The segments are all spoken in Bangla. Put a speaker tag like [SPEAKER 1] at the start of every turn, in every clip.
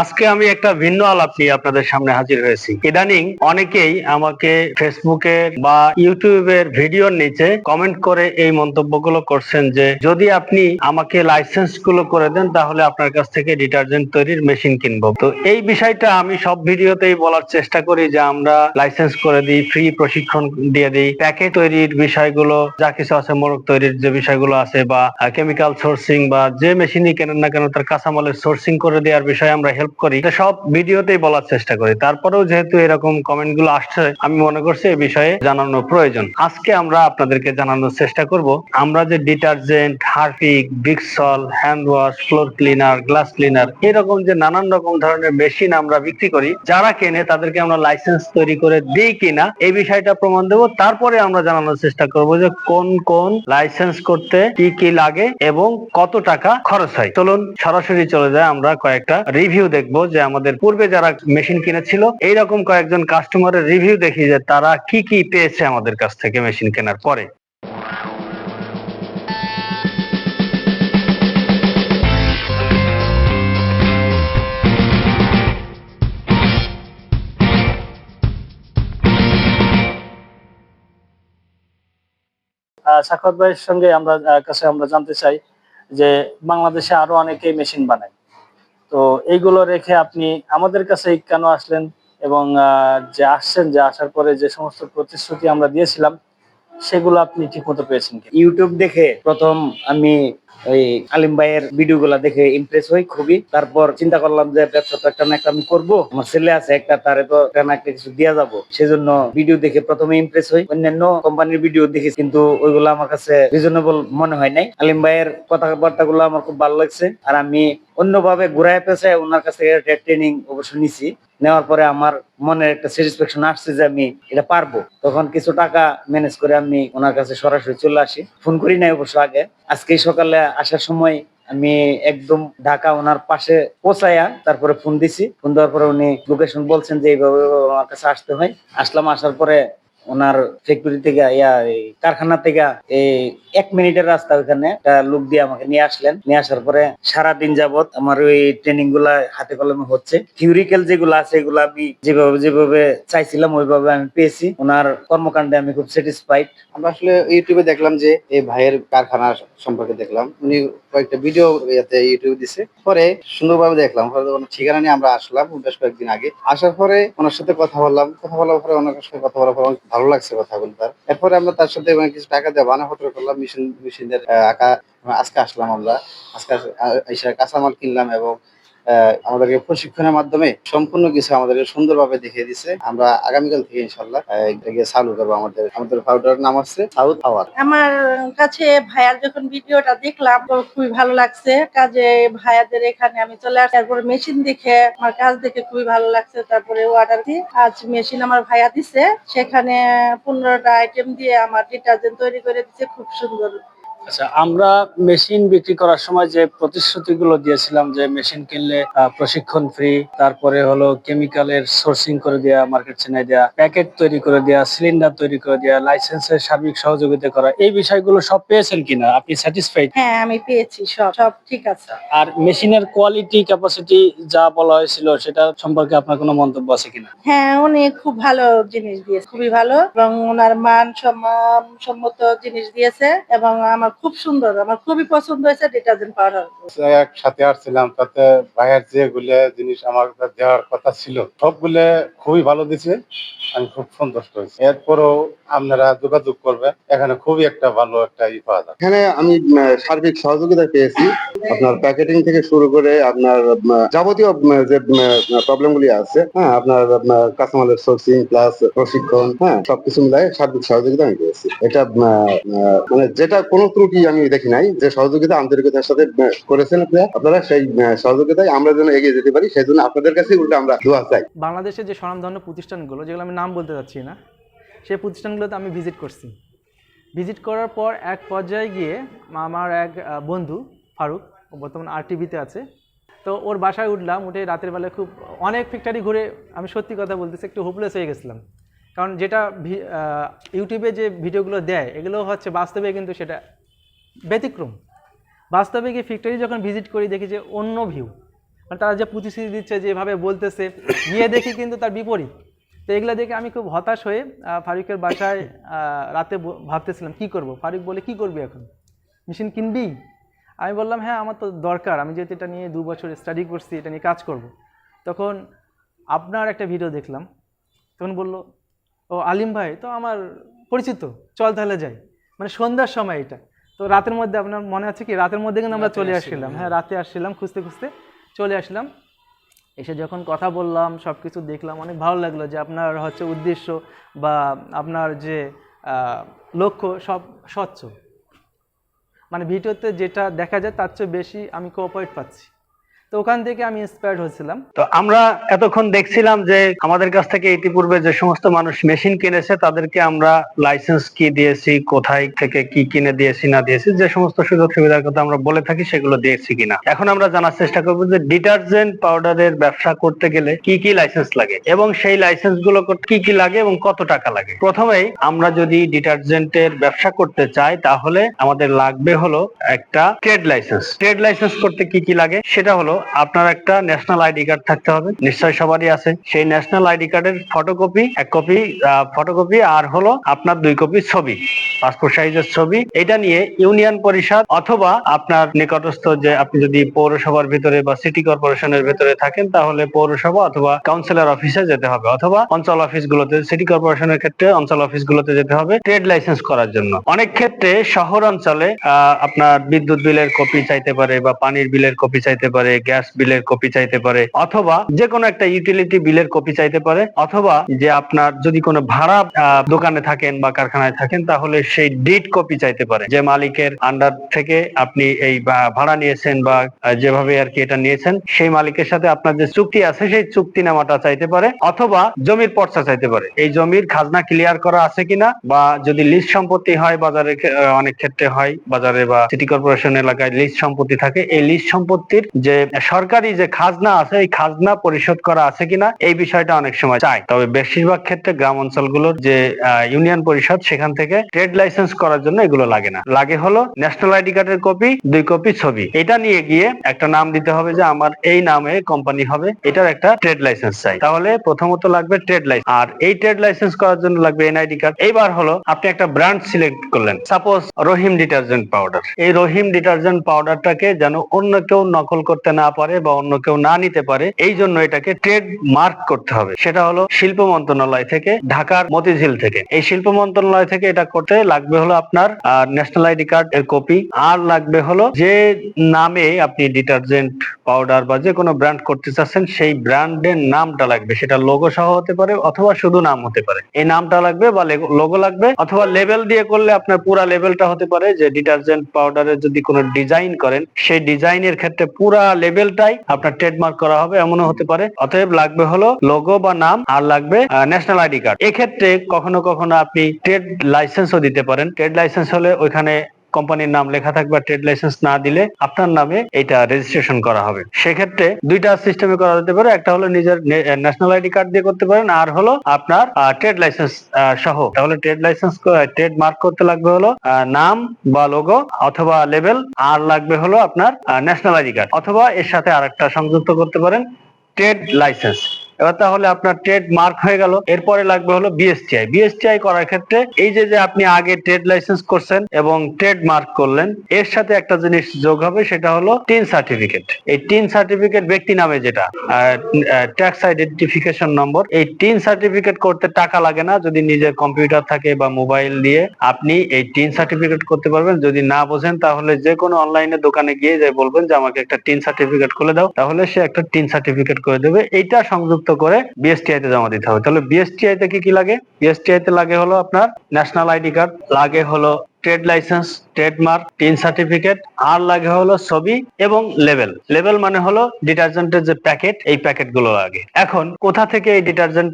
[SPEAKER 1] আজকে আমি একটা ভিন্ন আলাপ নিয়ে আপনাদের সামনে হাজির হয়েছি। ইদানিং অনেকেই আমাকে ফেসবুকের বা ইউটিউবের ভিডিওর নিচে কমেন্ট করে এই মন্তব্যগুলো করছেন যে, যদি আপনি আমাকে লাইসেন্সগুলো করে দেন, তাহলে আপনার কাছ থেকে ডিটারজেন্ট তৈরির মেশিন কিনবো। তো এই বিষয়টা আমি সব ভিডিওতেই বলার চেষ্টা করি যে, আমরা লাইসেন্স করে দিই ফ্রি প্রশিক্ষণ দিয়ে দিই, প্যাকেট তৈরির বিষয়গুলো, যা কিছু আছে মোড়ক তৈরির যে বিষয়গুলো আছে বা কেমিক্যাল সোর্সিং বা যে মেশিনই কেনেন না কেন, তার কাঁচামালের সোর্সিং করে দেওয়ার বিষয়ে আমরা হেল্প করি। সব ভিডিওতেই বলার চেষ্টা করি। তারপরেও যেহেতু এরকম কমেন্টগুলো আসছে, আমি মনে করছি এই বিষয়ে জানানো প্রয়োজন। আজকে আমরা আপনাদেরকে জানানোর চেষ্টা করব। আমরা যে detergent, Harpic Vixol hand wash, floor cleaner, glass cleaner, এরকম যে নানান রকম ধরনের মেশিন আমরা বিক্রি করি, যারা কেনে তাদেরকে আমরা লাইসেন্স তৈরি করে দিই কিনা, এই বিষয়টা প্রমাণ দেব। তারপরে আমরা জানানোর চেষ্টা করব যে কোন কোন লাইসেন্স করতে কি কি লাগে এবং কত টাকা খরচ হয়। চলুন, সরাসরি চলে যায় আমরা কয়েকটা রিভিউ দেখব যে আমাদের পূর্বে যারা মেশিন কিনেছিল, এইরকম কয়েকজন কাস্টমারের রিভিউ দেখি যে তারা কি কি পেয়েছে আমাদের কাছ থেকে মেশিন কেনার পরে।
[SPEAKER 2] সাক্ষাৎ ভাইয়ের সঙ্গে আমরা কাছে আমরা জানতে চাই যে বাংলাদেশে আরও অনেকেই মেশিন বানায়। তো এইগুলো রেখে আপনি আমাদের কাছে কেন আসলেন এবং যে আসছেন, যে আসার পরে যে সমস্ত প্রতিশ্রুতি আমরা দিয়েছিলাম সেগুলো আপনি ঠিক মতো পেয়েছেন
[SPEAKER 3] ইউটিউব দেখে প্রথম আমি ওই আলিম ভাইয়ের ভিডিও গুলা দেখে ইমপ্রেস হই খুবই। তারপর চিন্তা করলাম যে ব্যবসা তো একটা না আমি করব। আমার ছেলে আছে, একটা তারে তো একটা না একটা কিছু দিয়া যাব। সেজন্য ভিডিও দেখে প্রথমে ইমপ্রেস হই। অন্যান্য কোম্পানির ভিডিও দেখি কিন্তু ওইগুলো আমার কাছে রিজনেবল মনে হয় নাই। আলিম ভাইয়ের কথাবার্তা গুলো আমার খুব ভালো লাগছে। আর আমি অন্যভাবে ঘুরায় পেছে ওনার কাছ ট্রেনিং অবশ্য নিছি। নেওয়ার পরে আমার মনে একটা স্যাটিসফ্যাকশন আসছে যে আমি এটা পারব। তখন কিছু টাকা ম্যানেজ করে আমি ওনার কাছে সরাসরি চলে আসি। ফোন করি নাই অবশ্য আগে। আজকে সকালে আসার সময় আমি একদম ঢাকা ওনার পাশে পৌঁছায়া তারপরে ফোন দিছি। ফোন দেওয়ার পরে উনি লোকেশন বলছেন যে এইভাবে আমার কাছে আসতে হয়। আসলাম, আসার পরে ওনার ফ্যাক্টরি থেকে, ইয়া কারখানা থেকে এই এক মিনিটের রাস্তা ওখানে লোক দিয়ে আমাকে নিয়ে আসলেন। নিয়ে আসার পরে সারা দিন যাবত আমার ওই ট্রেনিংগুলা হাতে কলমে হচ্ছে। থিওরিক্যাল যেগুলো আছে, এগুলো আমি যেভাবে যেভাবে চাইছিলাম, ওইভাবে আমি পেয়েছি। ওনার কর্মকাণ্ডে আমি খুব স্যাটিসফাইড
[SPEAKER 4] আমরা আসলে ইউটিউবে দেখলাম যে এই ভাইয়ের কারখানা সম্পর্কে দেখলাম। উনি কয়েকটা ভিডিও ইউটিউবে দিছে। পরে সুন্দরভাবে দেখলাম। ঠিকানা নিয়ে আমরা আসলাম, বেশ কয়েকদিন আগে, আসার পরে ওনার সাথে কথা বললাম। কথা বলার পরে ওনার সাথে কথা বলার পরে অনেক ভালো লাগছে কথা বলতে তার। এরপরে আমরা তার সাথে কিছু টাকা দিয়ে বানাপত্র করলাম মেশিন মেশিনদের আঁকা আজকে আসলাম আমরা। আজকে কাঁচামাল কিনলাম এবং আমাদেরকে প্রশিক্ষণের মাধ্যমে সম্পূর্ণ কিছু আমাদেরকে সুন্দরভাবে দেখিয়ে দিছে। আমরা আগামীকাল থেকে ইনশাল্লাহ এটাকে চালু করব আমাদের আমাদের পাউডারের নাম হচ্ছে সাউথ পাওয়ার
[SPEAKER 5] আমার কাছে ভাইয়ার যখন ভিডিওটা দেখলাম খুবই ভালো লাগছে। কাজে ভাইয়াদের এখানে আমি চলে আসি। তারপরে মেশিন দেখে আমার কাজ দেখে খুবই ভালো লাগছে। তারপরে অর্ডার দিই। আজ মেশিন আমার ভাইয়া দিছে। সেখানে পনেরোটা আইটেম দিয়ে আমার ডিটারজেন্ট তৈরি করে দিচ্ছে খুব সুন্দর।
[SPEAKER 2] আচ্ছা আমরা মেশিন বিক্রি করার সময় যে প্রতিশ্রুতিগুলো দিয়েছিলাম যে মেশিন কিনলে প্রশিক্ষণ ফ্রি তারপরে হলো কেমিক্যালের সোর্সিং করে দেওয়া মার্কেট চেনাই দেওয়া প্যাকেট তৈরি করে দেওয়া সিলিন্ডার তৈরি করে দেওয়া লাইসেন্সের সার্বিক সহযোগিতা করা এই বিষয়গুলো সব পেয়েছেন কিনা? আপনি স্যাটিসফাইড
[SPEAKER 5] হ্যাঁ আমি পেয়েছি সব সব ঠিক আছে।
[SPEAKER 2] আর মেশিনের কোয়ালিটি ক্যাপাসিটি যা বলা হয়েছিল সেটা সম্পর্কে আপনার কোনো মন্তব্য আছে কিনা?
[SPEAKER 5] হ্যাঁ উনি খুব ভালো জিনিস দিয়েছে খুবই ভালো এবং ওনার মান সম্মান সম্মত জিনিস দিয়েছে এবং আমার খুব সুন্দর, আমার খুবই পছন্দ হয়েছে ডিটারজেন্ট পাউডার।
[SPEAKER 6] একসাথে আসছিলাম, তাতে ভাইয়ের যেগুলো জিনিস আমার দেওয়ার কথা ছিল, সবগুলো খুবই ভালো দিছে, আমি খুব সন্তুষ্ট হয়েছি। এরপরও আপনারা যোগাযোগ করবেন। এখানে খুবই একটা ভালো একটা ই পাওয়া যায়
[SPEAKER 7] এখানে আমি সার্বিক সহযোগিতা পেয়েছি। আপনার প্যাকেটিং থেকে শুরু করে আপনার যাবতীয় যে প্রবলেম গুলি আছে হ্যাঁ আপনার কাঁচামালের সোর্সিং প্লাস প্রশিক্ষণ হ্যাঁ সবকিছু মিলাই সার্বিক সহযোগিতা আমি পেয়েছি। এটা মানে যেটা কোনো ত্রুটি আমি দেখি নাই যে সহযোগিতা আন্তরিকতার সাথে করেছেন আপনারা আপনারা সেই সহযোগিতায় আমরা যেন এগিয়ে যেতে পারি সেই জন্য আপনাদের কাছে উল্টো আমরা দোয়া চাই।
[SPEAKER 8] বাংলাদেশের যে স্বনামধন্য প্রতিষ্ঠানগুলো যেগুলো আমি নাম বলতে চাচ্ছি না সেই প্রতিষ্ঠানগুলোতে আমি ভিজিট করছি। ভিজিট করার পর এক পর্যায়ে গিয়ে আমার এক বন্ধু, ফারুক বর্তমানে আর টিভিতে আছে। তো ওর বাসায় উঠলাম, উঠে রাতের বেলা খুব অনেক ফ্যাক্টরি ঘুরে আমি সত্যি কথা বলতেছি, একটু হোপলেস হয়ে গেছিলাম। কারণ যেটা ইউটিউবে যে ভিডিওগুলো দেয় এগুলো হচ্ছে বাস্তবে কিন্তু সেটা ব্যতিক্রম। বাস্তবে গিয়ে ফ্যাক্টরি যখন ভিজিট করি, দেখি যে অন্য ভিউ মানে তারা যে প্রতিশ্রুতি দিচ্ছে যেভাবে বলতেছে, গিয়ে দেখি কিন্তু তার বিপরীত। তো এগুলো দেখে আমি খুব হতাশ হয়ে ফারুকের বাসায় রাতে ভাবতেছিলাম কি করব? ফারুক বলে কি করবি এখন? মেশিন কিনবি? আমি বললাম হ্যাঁ আমার তো দরকার। আমি যেহেতু এটা নিয়ে দু বছর স্টাডি করছি এটা নিয়ে কাজ করব। তখন আপনার একটা ভিডিও দেখলাম। তখন বলল ও আলিম ভাই তো আমার পরিচিত। চল তাহলে যাই। মানে সন্ধ্যার সময় এটা। তো রাতের মধ্যে আপনার মনে আছে কি? রাতের মধ্যে কিন্তু আমরা চলে
[SPEAKER 2] আসছিলাম,
[SPEAKER 8] আসছিলাম। হ্যাঁ রাতে আসছিলাম খুঁজতে খুঁজতে। চলে আসলাম। এসে যখন কথা বললাম সব কিছু দেখলাম, অনেক ভালো লাগল যে আপনার হচ্ছে উদ্দেশ্য বা আপনার যে লক্ষ্য সব স্বচ্ছ। মানে ভিডিওতে যেটা দেখা যায় তার চেয়ে বেশি আমি কোঅপারেট পাচ্ছি। তো ওখান থেকে আমি ইন্সপায়ার্ড হয়েছিলাম।
[SPEAKER 1] তো আমরা এতক্ষণ দেখছিলাম যে আমাদের কাছ থেকে ইতিপূর্বে যে সমস্ত মানুষ মেশিন কিনেছে, তাদেরকে আমরা লাইসেন্স কি দিয়েছি, কোথায় থেকে কি কিনে দিয়েছি, না দিয়েছি, যে সমস্ত সুযোগ সুবিধার কথা আমরা বলে থাকি সেগুলো দিয়েছি কিনা। এখন আমরা জানার চেষ্টা করব যে ডিটারজেন্ট পাউডারের ব্যবসা করতে গেলে কি কি লাইসেন্স লাগে এবং সেই লাইসেন্সগুলো কি কি লাগে এবং কত টাকা লাগে। প্রথমেই আমরা যদি ডিটারজেন্টের ব্যবসা করতে চাই, তাহলে আমাদের লাগবে হলো একটা ট্রেড লাইসেন্স ট্রেড লাইসেন্স করতে কি কি লাগে, সেটা হলো আপনার একটা ন্যাশনাল আইডি কার্ড থাকতে হবে। নিশ্চয় সবারই আছে। সেই ন্যাশনাল আইডি কার্ডের ফটোকপি এক কপি ফটোকপি আর হলো আপনার দুই কপি ছবি পাসপোর্ট সাইজের ছবি। এটা নিয়ে ইউনিয়ন পরিষদ অথবা আপনার নিকটস্থ যে আপনি যদি পৌরসভার ভিতরে বা সিটি কর্পোরেশনের ভিতরে থাকেন, তাহলে পৌরসভা অথবা কাউন্সিলর অফিসে যেতে হবে অথবা অঞ্চল অফিসগুলোতে সিটি কর্পোরেশনের ক্ষেত্রে অঞ্চল অফিসগুলোতে যেতে হবে ট্রেড লাইসেন্স করার জন্য। অনেক ক্ষেত্রে শহর অঞ্চলে আপনার বিদ্যুৎ বিলের কপি চাইতে পারে বা পানির বিলের কপি চাইতে পারে গ্যাস বিলের কপি চাইতে পারে, অথবা যে কোনো একটা ইউটিলিটি বিলের কপি চাইতে পারে, অথবা যে আপনার যদি কোনো ভাড়া দোকানে থাকেন বা কারখানায় থাকেন, তাহলে সেই ডিট কপি চাইতে পারে। যে মালিকের আন্ডার থেকে আপনি এই ভাড়া নিয়েছেন বা যেভাবে আর কি এটা নিয়েছেন, সেই মালিকের সাথে আপনার যে চুক্তি আছে, সেই চুক্তি নামাটা চাইতে পারে, অথবা জমির পর্চা চাইতে পারে। এই জমির খাজনা ক্লিয়ার করা আছে কিনা, বা যদি লিজ সম্পত্তি হয় বাজারে অনেক ক্ষেত্রে হয়, বাজারে বা সিটি কর্পোরেশন এলাকায় লিজ সম্পত্তি থাকে, এই লিজ সম্পত্তির যে সরকারি যে খাজনা আছে, এই খাজনা পরিশোধ করা আছে কিনা, এই বিষয়টা অনেক সময় চাই। তবে বেশিরভাগ ক্ষেত্রে গ্রাম অঞ্চলগুলোর যে ইউনিয়ন পরিষদ, সেখান থেকে ট্রেড লাইসেন্স করার জন্য এগুলো লাগে না। লাগে হলো ন্যাশনাল আইডি কার্ডের কপি, দুই কপি ছবি। এটা নিয়ে গিয়ে একটা নাম দিতে হবে যে, আমার এই নামে কোম্পানি হবে, এটার একটা ট্রেড লাইসেন্স চাই। তাহলে প্রথমত লাগবে ট্রেড লাইসেন্স। আর এই ট্রেড লাইসেন্স করার জন্য লাগবে এনআইডি কার্ড। এইবার হলো আপনি একটা ব্র্যান্ড সিলেক্ট করলেন। Suppose Rahim detergent powder. এই রহিম ডিটারজেন্ট পাউডারটাকে যেন অন্য কেউ নকল করতে না পারে বা অন্য কেউ না নিতে পারে, এই জন্য এটাকে ট্রেড মার্ক করতে হবে। সেটা হলো শিল্প মন্ত্রণালয় থেকে, ঢাকার মতিঝিল থেকে। এই শিল্প মন্ত্রণালয় থেকে এটা করতে লাগবে হলো আপনার ন্যাশনাল আইডি কার্ড এর কপি আর লাগবে হলো যে নামে আপনি ডিটারজেন্ট পাউডার বা যে কোনো ব্র্যান্ড করতে চাচ্ছেন, সেই ব্র্যান্ডের নামটা লাগবে। সেটা লোগো সহ হতে পারে অথবা শুধু নাম হতে পারে। এই নামটা লাগবে বা লোগো লাগবে অথবা লেবেল দিয়ে করলে আপনার পুরা লেবেলটা হতে পারে যে ডিটারজেন্ট পাউডারের যদি কোনো ডিজাইন করেন, সেই ডিজাইনের ক্ষেত্রে পুরা লেবেলটাই আপনার ট্রেডমার্ক করা হবে, এমনও হতে পারে। অতএব লাগবে হলো লোগো বা নাম, আর লাগবে ন্যাশনাল আইডি কার্ড এক্ষেত্রে কখনো কখনো আপনি ট্রেড লাইসেন্সও দিতে পারেন। ট্রেড লাইসেন্স হলে ওইখানে কোম্পানির নাম লেখা থাকবে ট্রেড লাইসেন্স না দিলে আপনার নামে এটা রেজিস্ট্রেশন করা হবে। সেক্ষেত্রে দুইটা সিস্টেমে করা যেতে পারে, একটা হলো নিজের ন্যাশনাল আইডি কার্ড দিয়ে করতে পারেন, আর হলো আপনার ট্রেড লাইসেন্স সহ। তাহলে ট্রেড লাইসেন্স ট্রেড মার্ক করতে লাগবে হলো নাম বা লোগো অথবা লেভেল আর লাগবে হলো আপনার ন্যাশনাল আইডি কার্ড অথবা এর সাথে আরেকটা সংযুক্ত করতে পারেন ট্রেড লাইসেন্স এবার তাহলে আপনার ট্রেড মার্ক হয়ে গেল। এরপরে লাগবে হলো বিএসটিআই বিএসটিআই করার ক্ষেত্রে এই যে যে আপনি আগে ট্রেড লাইসেন্স করছেন এবং ট্রেড মার্ক করলেন, এর সাথে একটা জিনিস যোগ হবে, সেটা হলো টিন সার্টিফিকেট এই টিন সার্টিফিকেট ব্যক্তি নামে যেটা ট্যাক্স আইডেন্টিফিকেশন নম্বর এই টিন সার্টিফিকেট করতে টাকা লাগে না। যদি নিজের কম্পিউটার থাকে বা মোবাইল দিয়ে আপনি এই টিন সার্টিফিকেট করতে পারবেন। যদি না বোঝেন, তাহলে যে কোনো অনলাইনে দোকানে গিয়ে যাই বলবেন যে, আমাকে একটা টিন সার্টিফিকেট করে দাও। তাহলে সে একটা টিন সার্টিফিকেট করে দেবে। এইটা সংযুক্ত করে বিএসটিআই তে জমা দিতে হবে। তাহলে বিএসটিআই তে কি কি লাগে? বিএসটিআই তে লাগে হলো আপনার ন্যাশনাল আইডি কার্ড লাগে হলো trade licence, trademark, TIN certificate, আর লাগে হলো ছবি এবং লেভেল লেভেল মানে হলো ডিটারজেন্টের যে প্যাকেট, এই প্যাকেটগুলো লাগে। এখন কোথা থেকে এই ডিটারজেন্ট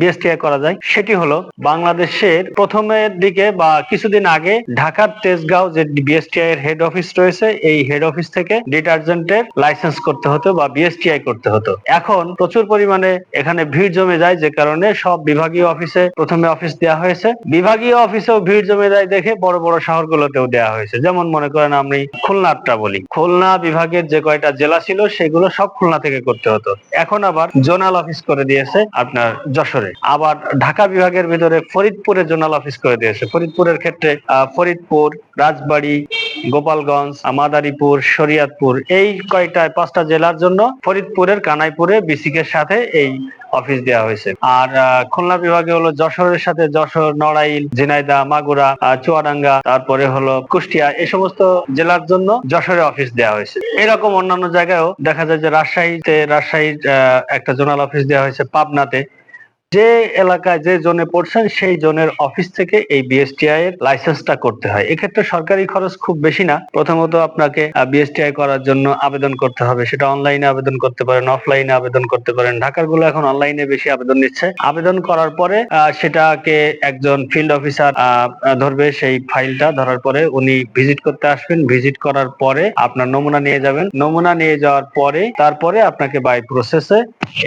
[SPEAKER 1] বিএসটিআই করা যায়? সেটি হলো বাংলাদেশের প্রথমের দিকে বা কিছুদিন আগে ঢাকার তেজগাঁও যে বিএসটিআই এর হেড অফিস রয়েছে, এই হেড অফিস থেকে ডিটারজেন্টের লাইসেন্স করতে হতো বা বিএসটিআই করতে হতো। এখন প্রচুর পরিমাণে এখানে ভিড় জমে যায়, যে কারণে সব বিভাগীয় অফিসে প্রথমে অফিস দেওয়া হয়েছে। বিভাগীয় অফিসেও ভিড় জমে যায় দেখে বড় বড় শহরগুলোতেও দেওয়া হয়েছে। যেমন মনে করেন আমি খুলনাটা বলি। খুলনা বিভাগের যে কয়টা জেলা ছিল, সেগুলো সব খুলনা থেকে করতে হতো। এখন আবার জোনাল অফিস করে দিয়েছে আপনার যশোরে। আবার ঢাকা বিভাগের ভিতরে ফরিদপুরে জোনাল অফিস করে দিয়েছে। ফরিদপুরের ক্ষেত্রে ফরিদপুর, রাজবাড়ী গোপালগঞ্জ মাদারীপুর শরিয়াতপুর, এই কয়টায় পাঁচটা জেলার জন্য ফরিদপুরের কানাইপুরে বিসিকের সাথে এই অফিস দেওয়া হয়েছে। আর খুলনা বিভাগে হলো যশোরের সাথে যশোর, নড়াইল, ঝিনাইদহ, মাগুরা চুয়াডাঙ্গা, তারপরে হলো কুষ্টিয়া, এই সমস্ত জেলার জন্য যশোরে অফিস দেওয়া হয়েছে। এরকম অন্যান্য জায়গায়ও দেখা যায় যে রাজশাহীতে, রাজশাহীর একটা জোনাল অফিস দেওয়া হয়েছে পাবনাতে। যে এলাকায় যে জোনে পড়ছেন, সেই জোনের অফিস থেকে এই বিএসটিআই এর লাইসেন্সটা করতে হয়। এক্ষেত্রে সরকারি খরচ খুব বেশি না। প্রথমত আপনাকে বিএসটিআই করার জন্য আবেদন করতে হবে। সেটা অনলাইনে আবেদন করতে পারেন অফলাইনে আবেদন করতে পারেন। ঢাকারগুলো এখন অনলাইনে বেশি আবেদন নিচ্ছে। আবেদন করার পরে সেটাকে একজন ফিল্ড অফিসার ধরবে সেই ফাইলটা ধরার পরে উনি ভিজিট করতে আসবেন। ভিজিট করার পরে আপনার নমুনা নিয়ে যাবেন। নমুনা নিয়ে যাওয়ার পরে, তারপরে আপনাকে বাই প্রসেসে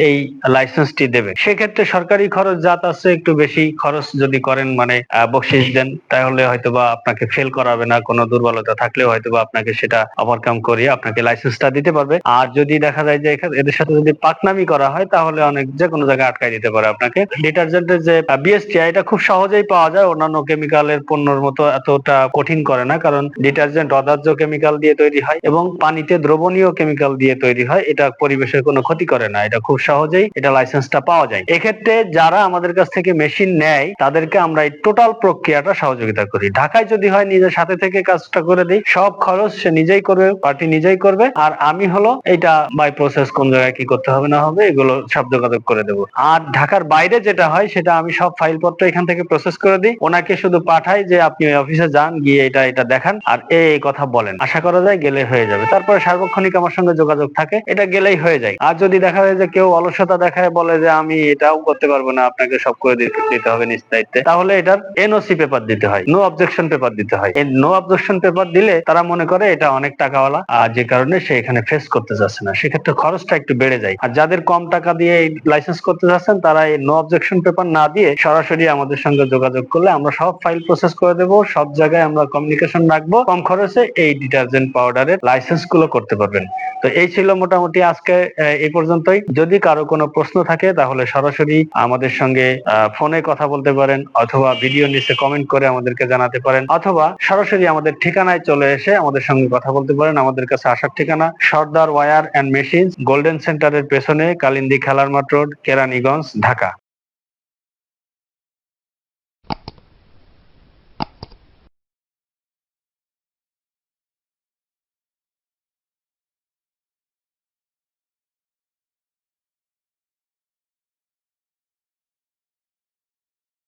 [SPEAKER 1] এই লাইসেন্সটি দেবে। সেক্ষেত্রে সরকারি খরচ যাত আছে, একটু বেশি খরচ যদি করেন মানে বকশিস দেন, তাহলে হয়তোবা আপনাকে ফেল করাবে না, কোনো দুর্বলতা থাকলেও হয়তোবা আপনাকে সেটা ওভারকাম করিয়ে আপনাকে লাইসেন্সটা দিতে পারবে। আর যদি দেখা যায় যে এদের সাথে যদি পাকনামি করা হয়, তাহলে অনেক যে কোনো জায়গায় আটকাই দিতে পারে আপনাকে। ডিটারজেন্টের যে বিএসটিআই এটা খুব সহজেই পাওয়া যায়, অন্যান্য কেমিক্যালের পণ্যর মতো এতটা কঠিন করে না, কারণ ডিটারজেন্ট অদার্য কেমিক্যাল দিয়ে তৈরি হয় এবং পানিতে দ্রবণীয় কেমিক্যাল দিয়ে তৈরি হয়, এটা পরিবেশের কোনো ক্ষতি করে না, এটা খুব সহজেই এটা লাইসেন্সটা পাওয়া যায়। এক্ষেত্রে যারা আমাদের কাছ থেকে মেশিন নেয়, তাদেরকে আমরা এই টোটাল প্রক্রিয়াটা সহযোগিতা করি। ঢাকায় যদি হয়, নিজের সাথে থেকে কাজটা করে দিই। সব খরচ সে নিজেই করবে পার্টি নিজেই করবে। আর আমি হলো এটা বাই প্রসেস কোন জায়গায় কি করতে হবে না হবে, এগুলো সব যোগাযোগ করে দেবো। আর ঢাকার বাইরে যেটা হয়, সেটা আমি সব ফাইলপত্র এখান থেকে প্রসেস করে দিই। ওনাকে শুধু পাঠাই যে, আপনি ওই অফিসে যান, গিয়ে এটা এটা দেখান, আর এই কথা বলেন। আশা করা যায় গেলে হয়ে যাবে। তারপরে সার্বক্ষণিক আমার সঙ্গে যোগাযোগ থাকে, এটা গেলেই হয়ে যায়। আর যদি দেখা যায় যে কেউ অলসতা দেখায়, বলে যে, আমি এটাও করতে পারব না, আপনাকে সব করে দিতে হবে নিজ দায়িত্বে। তাহলে এটার এনওসি পেপার দিতে হয়। নো অবজেকশন পেপার দিতে হয়। এই নো অবজেকশন পেপার দিলে তারা মনে করে এটা অনেক টাকাওয়ালা, আর যে কারণে সে এখানে ফেস করতে যাচ্ছে না। সেক্ষেত্রে খরচটা একটু বেড়ে যায়। আর যাদের কম টাকা দিয়ে এই লাইসেন্স করতে যাচ্ছেন, তারা এই নো অবজেকশন পেপার না দিয়ে সরাসরি আমাদের সঙ্গে যোগাযোগ করলে আমরা সব ফাইল প্রসেস করে দেবো, সব জায়গায় আমরা কমিউনিকেশন রাখব। কম খরচে এই ডিটারজেন্ট পাউডারের লাইসেন্সগুলো করতে পারবেন। তো এই ছিল মোটামুটি আজকে এই পর্যন্তই। যদি কারও কোনো প্রশ্ন থাকে, তাহলে সরাসরি আমাদের সঙ্গে ফোনে কথা বলতে পারেন অথবা ভিডিও নিচে কমেন্ট করে আমাদেরকে জানাতে পারেন। অথবা সরাসরি আমাদের ঠিকানায় চলে এসে আমাদের সঙ্গে কথা বলতে পারেন। আমাদের কাছে আসার ঠিকানা Sardar war and machine golden সেন্টারের পেছনে কালিন্দি খেলার মাঠ রোড, কেরানীগঞ্জ, ঢাকা।